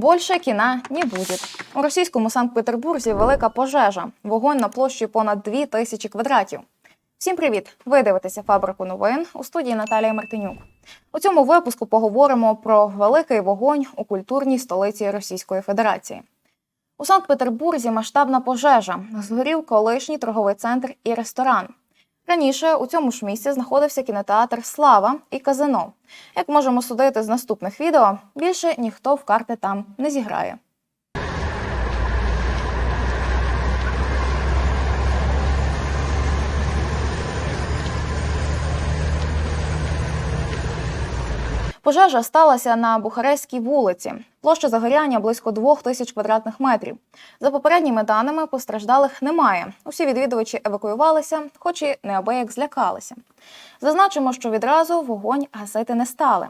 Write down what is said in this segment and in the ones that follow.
Більше кіна не буде. У російському Санкт-Петербурзі велика пожежа. Вогонь на площі понад 2 тисячі квадратів. Всім привіт! Ви дивитеся фабрику новин у студії Наталія Мартинюк. У цьому випуску поговоримо про великий вогонь у культурній столиці Російської Федерації. У Санкт-Петербурзі масштабна пожежа. Згорів колишній торговий центр і ресторан. Раніше у цьому ж місці знаходився кінотеатр Слава і казино. Як можемо судити з наступних відео, більше ніхто в карти там не зіграє. Пожежа сталася на Бухарестській вулиці. Площа загоряння близько двох тисяч квадратних метрів. За попередніми даними постраждалих немає. Усі відвідувачі евакуювалися, хоч і неабияк злякалися. Зазначимо, що відразу вогонь гасити не стали.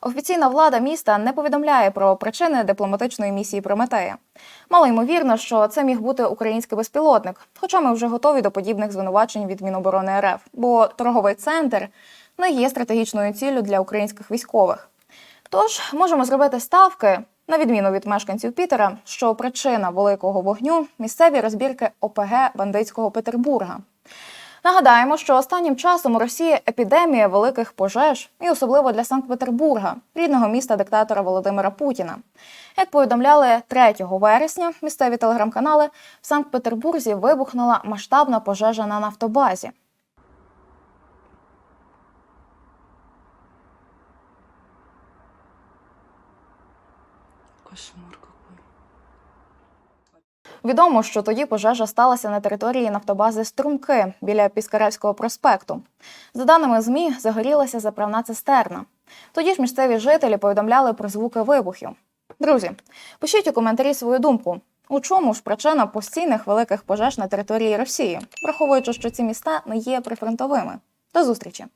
Офіційна влада міста не повідомляє про причини дипломатичної місії Прометея. Мало ймовірно, що це міг бути український безпілотник, хоча ми вже готові до подібних звинувачень від Міноборони РФ, бо торговий центр не є стратегічною ціллю для українських військових. Тож можемо зробити ставки, на відміну від мешканців Пітера, що причина великого вогню місцеві розбірки ОПГ бандитського Петербурга. Нагадаємо, що останнім часом у Росії епідемія великих пожеж, і особливо для Санкт-Петербурга, рідного міста диктатора Володимира Путіна. Як повідомляли 3 вересня місцеві телеграм-канали, в Санкт-Петербурзі вибухнула масштабна пожежа на нафтобазі. Кошмар какой. Відомо, що тоді пожежа сталася на території нафтобази Струмки біля Піскаревського проспекту. За даними ЗМІ, загорілася заправна цистерна. Тоді ж місцеві жителі повідомляли про звуки вибухів. Друзі, пишіть у коментарі свою думку. У чому ж причина постійних великих пожеж на території Росії, враховуючи, що ці міста не є прифронтовими. До зустрічі!